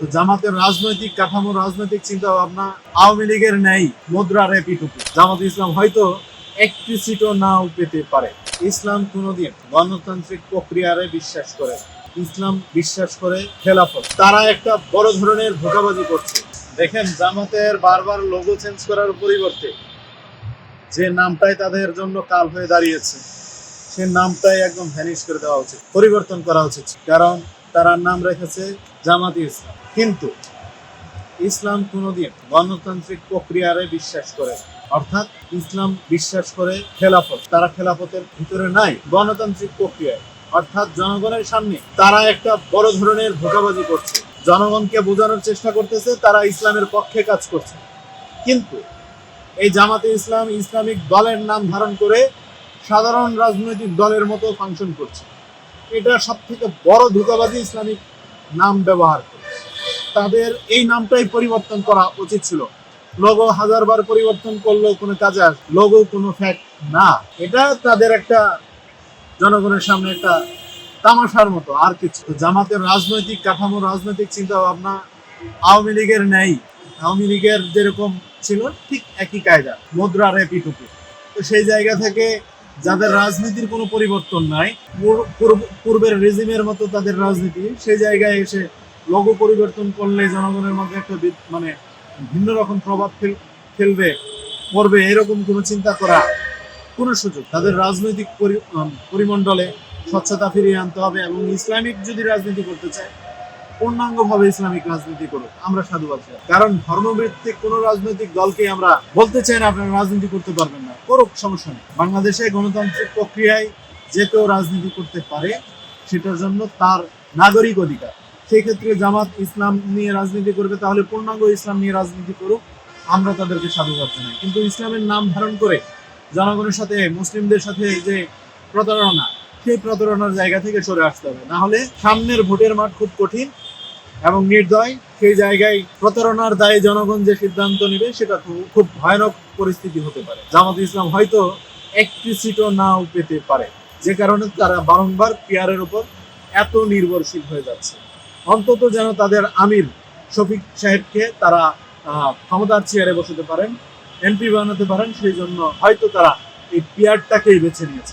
জামাতের রাজনৈতিক কাঠামো, রাজনৈতিক চিন্তা ভাবনা আওয়ামী লীগের ন্যায় মুদ্রা রেপিটুকু জামাত ইসলাম হয়তো একটি সিটও নাও পেতে পারে। ইসলাম কোনোদিন গণতান্ত্রিক প্রক্রিয়ারে বিশ্বাস করে ইসলাম বিশ্বাস করে খেলাফত। তারা একটা বড় ধরনের ধোকাবাজি করছে। দেখেন, জামাতের বারবার লোগো চেঞ্জ করার পরিবর্তে যে নামটাই তাদের জন্য কাল হয়ে দাঁড়িয়েছে, সে নামটাই একদম ভ্যানিশ করে দেওয়া উচিত, পরিবর্তন করা উচিত। কারণ তারা নাম রেখেছে জামাতি ইসলাম। কিন্তু ইসলাম কোনোদিন গণতান্ত্রিক প্রক্রিয়ারে বিশ্বাস করে অর্থাৎ ইসলাম বিশ্বাস করে খেলাফত। তারা খেলাফতের ভিতরে নাই, গণতান্ত্রিক প্রক্রিয়ায়। অর্থাৎ জনগণের সামনে তারা একটা বড় ধরনের ধোকাবাজি করছে। জনগণকে বোঝানোর চেষ্টা করতেছে, তারা ইসলামের পক্ষে কাজ করছে। কিন্তু এই জামাতে ইসলাম ইসলামিক দলের নাম ধারণ করে সাধারণ রাজনৈতিক দলের মতো ফাংশন করছে। এটা সব থেকে বড় ধোকাবাজি ইসলামিক নাম ব্যবহার করে। তাদের এই নামটাই পরিবর্তন করা উচিত ছিল। লোগো হাজারবার পরিবর্তন করলেও কোনো কাজে লোগো কোনো ফ্যাক্ট না। এটা তাদের একটা জনগণের সামনে একটা তামাশার মতো। আর কিছু জামাতের রাজনৈতিক কাঠামো রাজনৈতিক চিন্তা ভাবনা আওয়ামী লীগের নেই। আওয়ামী লীগের যেরকম ছিল, ঠিক একই কায়দা। মুদ্রা রেপিটুকু তো সেই জায়গা থেকে যাদের রাজনীতির কোনো পরিবর্তন নাই পূর্বের রেজিমের মতো তাদের রাজনীতি, সেই জায়গায় এসে লোগো পরিবর্তন করলে জনগণের মধ্যে একটা মানে ভিন্ন রকম প্রভাব ফেলবে, পড়বে, এরকম কোনো চিন্তা করা কোনো সুযোগ। তাদের রাজনৈতিক পরিমণ্ডলে স্বচ্ছতা ফিরিয়ে আনতে হবে এবং ইসলামিক যদি রাজনীতি করতে চায়, পূর্ণাঙ্গভাবে ইসলামিক রাজনীতি করুক। আমরা সাধুবাদ। কারণ ধর্মভিত্তিক কোনো রাজনৈতিক দলকে আমরা বলতে চাই না আপনারা রাজনীতি করতে পারবেন করুক, সমস্যা নেই। বাংলাদেশে গণতান্ত্রিক প্রক্রিয়ায় যে কেউ রাজনীতি করতে পারে, সেটার জন্য তার নাগরিক অধিকার। সেই ক্ষেত্রে জামাত ইসলাম নিয়ে রাজনীতি করবে, তাহলে পূর্ণাঙ্গ ইসলাম নিয়ে রাজনীতি করুক, আমরা তাদেরকে সাধুবাদ জানাই। কিন্তু ইসলামের নাম ধারণ করে জনগণের সাথে, মুসলিমদের সাথে যে প্রতারণা, সেই প্রতারণার জায়গা থেকে সরে আসতে হবে। না হলে সামনের ভোটের মাঠ খুব কঠিন এবং নির্দয়, সেই জায়গায় প্রতারণার দায়ে জনগণ যে সিদ্ধান্ত নেবে সেটা খুব- ভয়ানক পরিস্থিতি হতে পারে। জামাত ইসলাম হয়তো একটি সিটও নাও পেতে পারে, যে কারণে তারা বারংবার পিয়ারের উপর এত নির্ভরশীল হয়ে যাচ্ছে। অন্তত যেন তাদের আমির শফিক সাহেবকে তারা ক্ষমতার চেয়ারে বসাতে পারেন, এমপি বানাতে পারেন, সেই জন্য হয়তো তারা এই পিয়ারটাকেই বেছে নিয়েছে।